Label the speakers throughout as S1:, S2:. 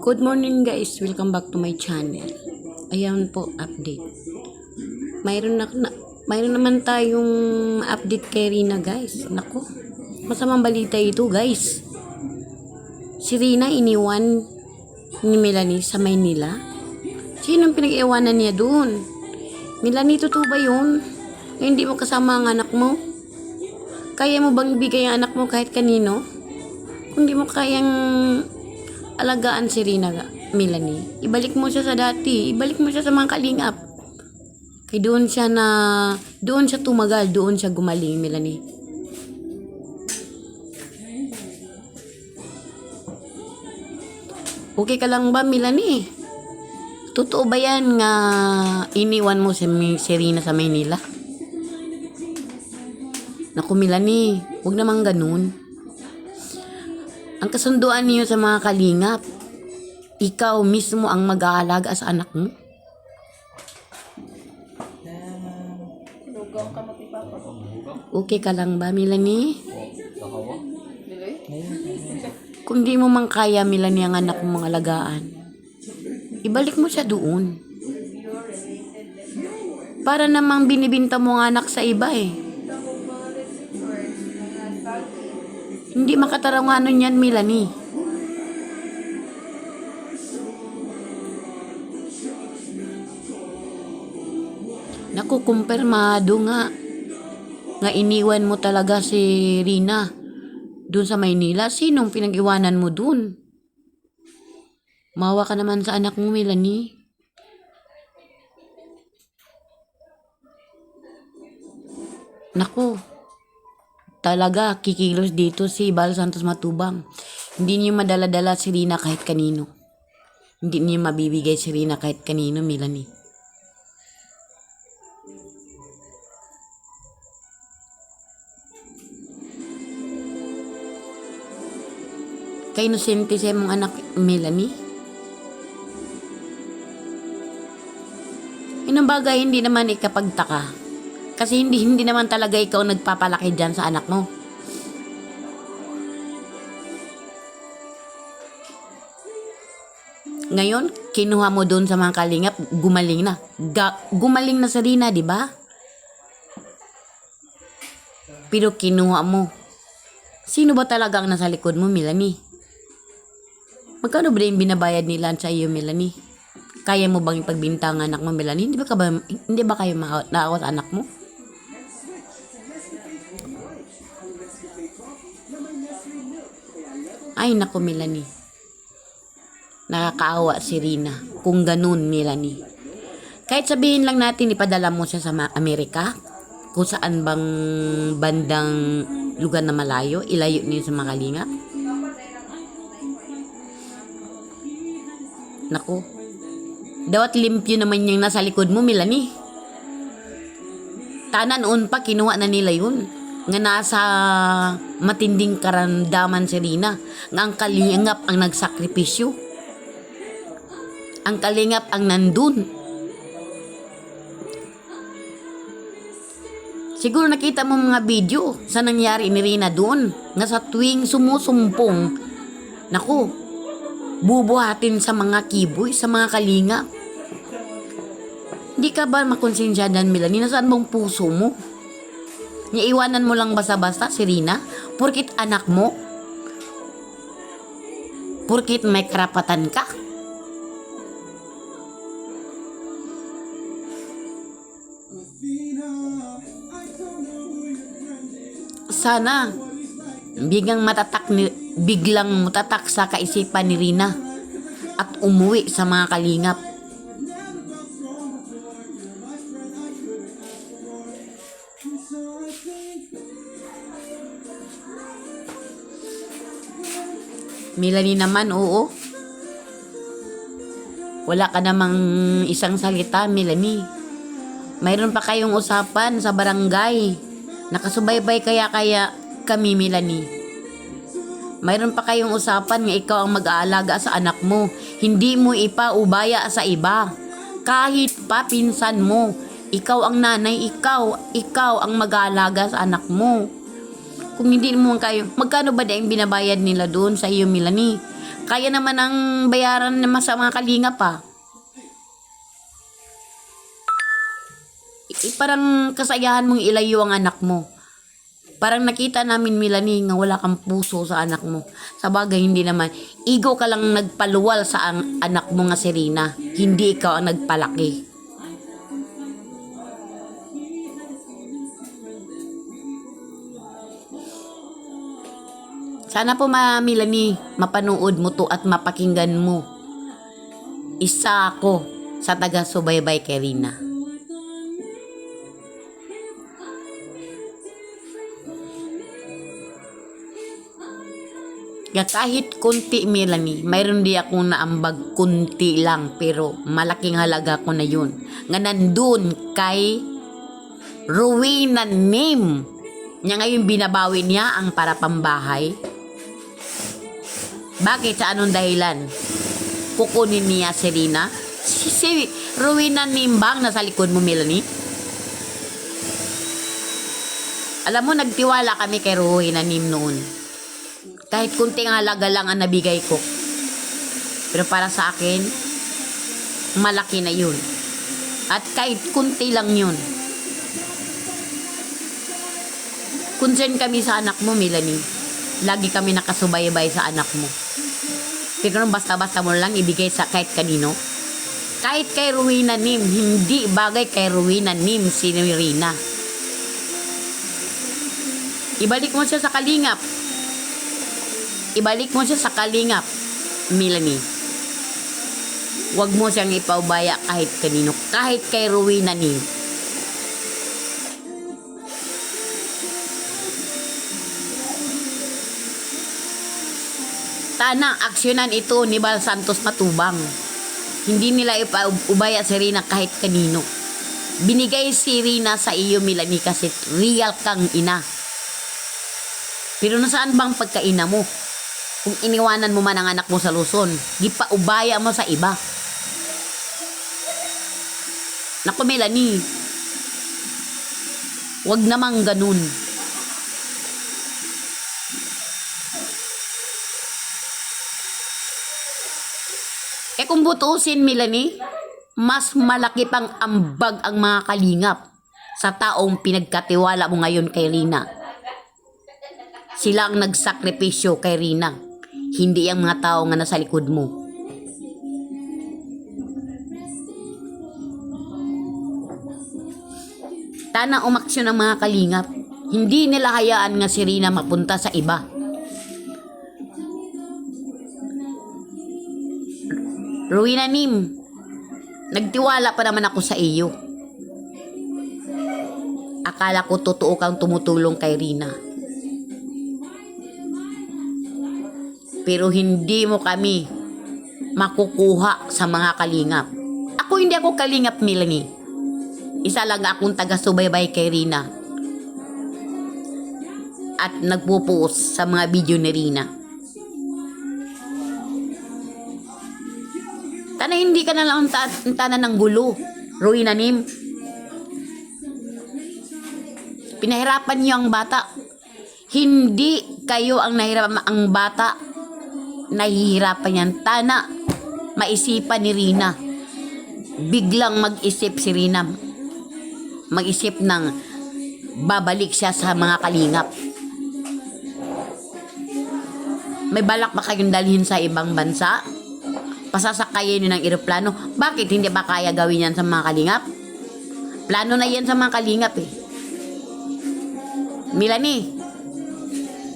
S1: Good morning guys, welcome back to my channel. Ayan po, update. Mayroon na, na mayroon naman tayong update kay Rina guys. Nako, masamang balita ito guys. Si Rina iniwan ni Melanie sa Maynila. Sinong pinag-iwanan niya doon? Melanie, totoo ba yun? Na hindi mo kasama ang anak mo? Kaya mo bang ibigay ang anak mo kahit kanino? Kung di mo kayang alagaan si Rina, Melanie, ibalik mo siya sa dati. Ibalik mo siya sa mga kalingap. Kay doon siya na, doon siya tumagal, doon siya gumaling, Melanie. Okay ka lang ba, Melanie? Totoo ba yan nga iniwan mo si, si Rina sa Maynila? Naku, Melanie, huwag naman ganun. Ang kasunduan niyo sa mga kalingap, ikaw mismo ang mag-aalaga sa anak mo.
S2: Lugaw ka mati papa.
S1: Okay ka lang ba, Melanie? Kung di mo man kaya, Melanie, ang anak mo mga alagaan, ibalik mo siya doon. Para namang binibinta mo ang anak sa iba eh. Hindi makataranganon yan, Melanie. Naku, kumpirmado nga. Nga iniwan mo talaga si Rina. Doon sa Maynila, sinong pinag-iwanan mo doon? Mawa ka naman sa anak mo, Melanie. Naku, talaga kikilos dito si Bal Santos Matubang. Hindi niyo madala-dala si Rina kahit kanino. Hindi niyo mabibigay si Rina kahit kanino, Melanie. Kay inosente siya mong anak, Melanie. Inang bagay, hindi naman ikapagtaka. Kasi hindi, hindi naman talaga ikaw nagpapalaki dyan sa anak mo. Ngayon, kinuha mo doon sa mga kalingap, gumaling na. Ga- gumaling na sa Rina, di ba? Pero kinuha mo. Sino ba talaga ang nasa likod mo, Melanie? Magkano ba yung binabayad nila sa iyo, Melanie? Kaya mo bang ipagbintang anak mo, Melanie? Hindi ba, ka ba, hindi ba kayo naawa sa anak mo? Ay, naku, Melanie. Nakakaawa si Rina. Kung ganun, Melanie. Kahit sabihin lang natin, ipadala mo siya sa Amerika, kung saan bang bandang lugar na malayo, ilayo niyo sa mga kalinga. Naku. Dawat limpyo naman yung nasa likod mo, Melanie. Tana noon pa, kinuha na nila yun. Nga nasa matinding karamdaman si Rina. Nga ang kalingap ang nagsakripisyo. Ang kalingap ang nandun. Siguro nakita mo mga video sa nangyari ni Rina doon. Nga sa tuwing sumusumpong, naku, bubuhatin sa mga kiboy, sa mga kalinga. Hindi ka ba makonsensyadan, Melanie? Nasaan bang puso mo? Iwanan mo lang basta-basta si Rina? Porkit anak mo? Porkit may karapatan ka? Sana biglang matatak ni biglang matatak sa kaisipan ni Rina at umuwi sa mga kalingap. Melanie naman, oo. Wala ka namang isang salita, Melanie. Mayroon pa kayong usapan sa barangay. Nakasubaybay kaya kaya kami, Melanie. Mayroon pa kayong usapan nga ikaw ang mag-aalaga sa anak mo. Hindi mo ipaubaya sa iba. Kahit pa pinsan mo. Ikaw ang nanay, ikaw, ikaw ang mag-aalaga sa anak mo. Kung hindi mo kayo, magkano ba yung binabayad nila doon sa iyo, Melanie? Kaya naman ang bayaran naman sa mga kalinga pa. I- parang kasayahan mong ilayo ang anak mo. Parang nakita namin, Melanie, nga wala kang puso sa anak mo. Sa bagay, hindi naman. Ego ka lang nagpaluwal sa ang anak mo nga si Rina. Hindi ikaw ang nagpalaki. Sana po, ma Melanie, mapanood mo to at mapakinggan mo. Isa ako sa taga-subaybay kay Rina. Ya kahit kunti Melanie, mayroon di akong naambag kunti lang pero malaking halaga ko na yun. Nga nandun kay Rowena Nim. Niya ngayon binabawi niya ang para pambahay. Bakit? Sa anong dahilan? Kukunin niya si Rina? Si, si Rowena Nim bang nasa likod mo Melanie? Alam mo, nagtiwala kami kay Rowena Nim noon. Kahit kunting halaga lang ang nabigay ko. Pero para sa akin, malaki na yun. At kahit kunti lang yun. Concern kami sa anak mo, Melanie. Lagi kami nakasubaybay sa anak mo. Kung basta-basta mo lang ibigay sa kahit kanino. Kahit kay Rowena Nim, hindi bagay kay Rowena Nim si Rina. Ibalik mo siya sa kalingap. Ibalik mo siya sa kalingap, Melanie. Huwag mo siyang ipaubaya kahit kanino, kahit kay Rowena Nim. Tanang aksyonan ito ni Bal Santos Matubang. Hindi nila ipaubaya si Rina kahit kanino. Binigay si Rina sa iyo, Melanie, kasi real kang ina. Pero nasaan bang pagkaina mo? Kung iniwanan mo man ang anak mo sa Luzon, gipaubaya mo sa iba. Naku, Melanie. Huwag namang ganun. Eh kung butusin, Melanie, mas malaki pang ambag ang mga kalingap sa taong pinagkatiwala mo ngayon kay Rina. Sila ang nagsakripisyo kay Rina, hindi ang mga tao nga nasa likod mo. Tana umaksyon ang mga kalingap. Hindi nila hayaan nga si Rina mapunta sa iba. Rowena Nim, nagtiwala pa naman ako sa iyo. Akala ko totoo kang tumutulong kay Rina. Pero hindi mo kami makukuha sa mga kalingap. Ako hindi ako kalingap, Melanie. Isa lang akong taga-subaybay kay Rina. At nagpo-post sa mga video ni Rina. Tana hindi ka na lang ta- tanan ng gulo. Rowena Nim. Pinahirapan niyo ang bata. Hindi kayo ang nahirapan ang bata. Nahihirapan yan. Tana, maisipan ni Rina. Biglang mag-isip si Rina. Mag-isip ng babalik siya sa mga kalingap. May balak ba kayong dalhin sa ibang bansa? Pasasakayin nyo ng eroplano. Bakit hindi ba kaya gawin yan sa mga kalingap? Plano na yan sa mga kalingap eh. Milani,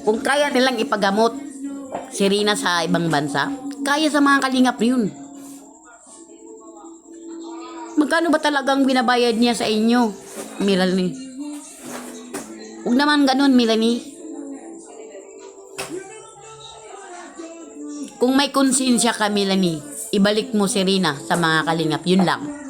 S1: kung kaya nilang ipagamot si Rina sa ibang bansa, kaya sa mga kalingap yun. Magkano ba talagang binabayad niya sa inyo, Milani? Huwag naman ganun, Milani. Kung may konsensya ka, Melanie, ibalik mo si Rina sa mga kalingap. Yun lang.